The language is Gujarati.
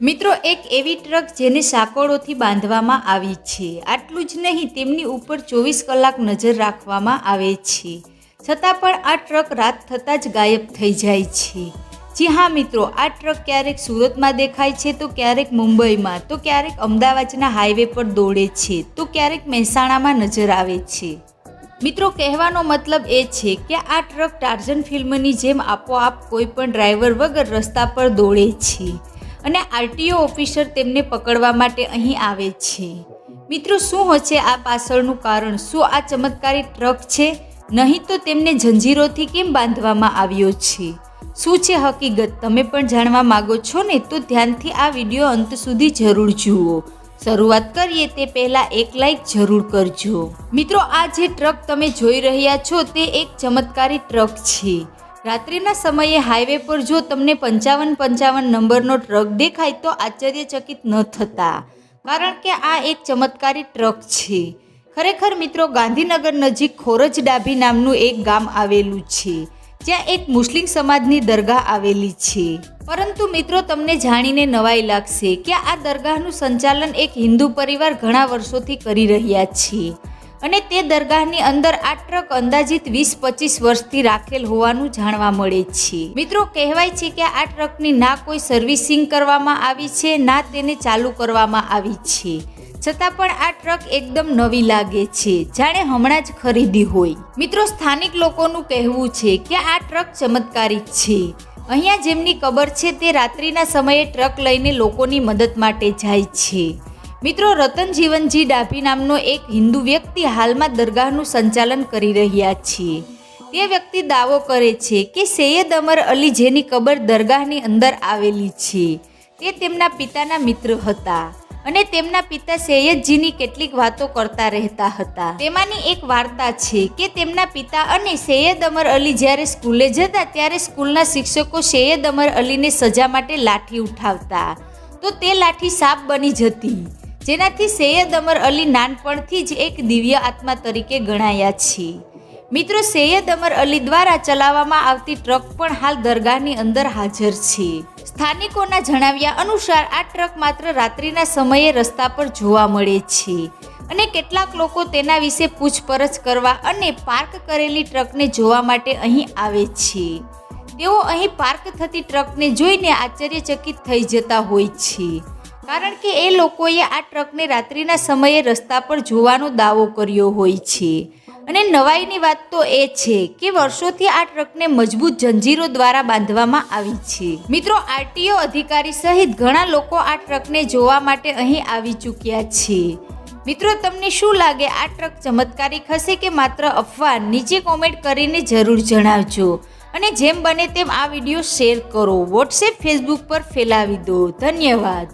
મિત્રો, એક એવી ટ્રક જેને સાંકળોથી બાંધવામાં આવી છે. આટલું જ નહીં, તેમની ઉપર ચોવીસ કલાક નજર રાખવામાં આવે છે. છતાં પણ આ ટ્રક રાત થતાં જ ગાયબ થઈ જાય છે. જી હા, મિત્રો, આ ટ્રક ક્યારેક સુરતમાં દેખાય છે, તો ક્યારેક મુંબઈમાં, તો ક્યારેક અમદાવાદના હાઈવે પર દોડે છે, તો ક્યારેક મહેસાણામાં નજર આવે છે. મિત્રો, કહેવાનો મતલબ એ છે કે આ ટ્રક ટાર્ઝન ફિલ્મની જેમ આપોઆપ કોઈ પણ ડ્રાઈવર વગર રસ્તા પર દોડે છે. અને આરટીઓ ઓફિસર તેમને પકડવા માટે અહીં આવે છે. મિત્રો, શું હશે આ પાછળનું કારણ? શું આ ચમત્કારી ટ્રક છે? નહીં તો તેમને જંજીરોથી કેમ બાંધવામાં આવ્યો છે? શું છે હકીકત? તમે પણ જાણવા માગો છો ને? તો ધ્યાનથી આ વીડિયો અંત સુધી જરૂર જુઓ. શરૂઆત કરીએ તે પહેલાં એક લાઈક જરૂર કરજો. મિત્રો, આ જે ટ્રક તમે જોઈ રહ્યા છો તે એક ચમત્કારી ટ્રક છે. રાત્રિના સમયે હાઈવે પર જો તમને પંચાવન પંચાવન નંબરનો ટ્રક દેખાય તો આશ્ચર્યચકિત ન થતા. કારણ કે આ એક ચમત્કારી ટ્રક છે. ખરેખર મિત્રો, ગાંધીનગર નજીક ખોરજ ડાભી નામનું એક ગામ આવેલું છે. જ્યાં એક મુસ્લિમ સમાજની દરગાહ આવેલી છે. પરંતુ મિત્રો, તમને જાણીને નવાઈ લાગશે કે આ દરગાહનું સંચાલન એક હિન્દુ પરિવાર ઘણા વર્ષોથી કરી રહ્યા છે. અને તે દરગાહની અંદર આ ટ્રક અંદાજિત વીસ પચીસ વર્ષથી રાખેલ હોવાનું જાણવા મળે છે. મિત્રો, કહેવાય છે કે આ ટ્રકની ના કોઈ સર્વિસિંગ કરવામાં આવી છે, ના તેને ચાલુ કરવામાં આવી છે. છતાં પણ આ ટ્રક એકદમ નવી લાગે છે. જાણે હમણાં જ ખરીદી હોય. મિત્રો, સ્થાનિક લોકોનું કહેવું છે કે આ ટ્રક ચમત્કારિક છે. અહીંયા જેમની કબર છે તે રાત્રિના સમયે ટ્રક લઈને લોકોની મદદ માટે જાય છે. મિત્રો, રતન જીવનજી ડાભી નામનો એક હિન્દુ વ્યક્તિ હાલમાં દરગાહનું સંચાલન કરી રહ્યા છે. તે વ્યક્તિ દાવો કરે છે કે સૈયદ અમર અલી જેની કબર દરગાહની અંદર આવેલી છે. તે તેમના પિતાના મિત્ર હતા અને તેમના પિતા સૈયદજીની કેટલીક વાતો કરતા રહેતા હતા. તેમાંની એક વાર્તા છે કે તેમના પિતા અને સૈયદ અમર અલી જ્યારે સ્કૂલે જતા ત્યારે સ્કૂલના શિક્ષકો સૈયદ અમર અલીને સજા માટે લાઠી ઉઠાવતા. તો તે લાઠી સાપ બની જતી. જેનાથી સૈયદ અમર અલી નાનપણથી જ એક દિવ્ય આત્મા તરીકે ગણાયા છે. મિત્રો, સૈયદ અમર અલી દ્વારા ચલાવવામાં આવતી ટ્રક પણ હાલ દરગાહની અંદર હાજર છે. સ્થાનિકોના જણાવ્યા અનુસાર, આ ટ્રક માત્ર રાત્રિના સમયે રસ્તા પર જોવા મળે છે અને કેટલાક લોકો તેના વિશે પૂછપરછ કરવા અને પાર્ક કરેલી ટ્રકને જોવા માટે અહીં આવે છે. તેઓ અહીં પાર્ક થતી ટ્રકને જોઈને આશ્ચર્યચકિત થઈ જતા હોય છે. કારણ કે એ લોકોએ આ ટ્રકને રાત્રિના સમયે રસ્તા પર જોવાનો દાવો કર્યો હોય છે. અને નવાઈની વાત તો એ છે કે વર્ષોથી આ ટ્રકને મજબૂત જંજીરો દ્વારા બાંધવામાં આવી છે. મિત્રો, આરટીઓ અધિકારી સહિત ઘણા લોકો આ ટ્રકને જોવા માટે અહીં આવી ચૂક્યા છે. મિત્રો, તમને શું લાગે? આ ટ્રક ચમત્કારિક હશે કે માત્ર અફવા? નીચે કોમેન્ટ કરીને જરૂર જણાવજો. અને જેમ બને તેમ આ વીડિયો શેર કરો. વોટ્સએપ, ફેસબુક પર ફેલાવી દો. ધન્યવાદ.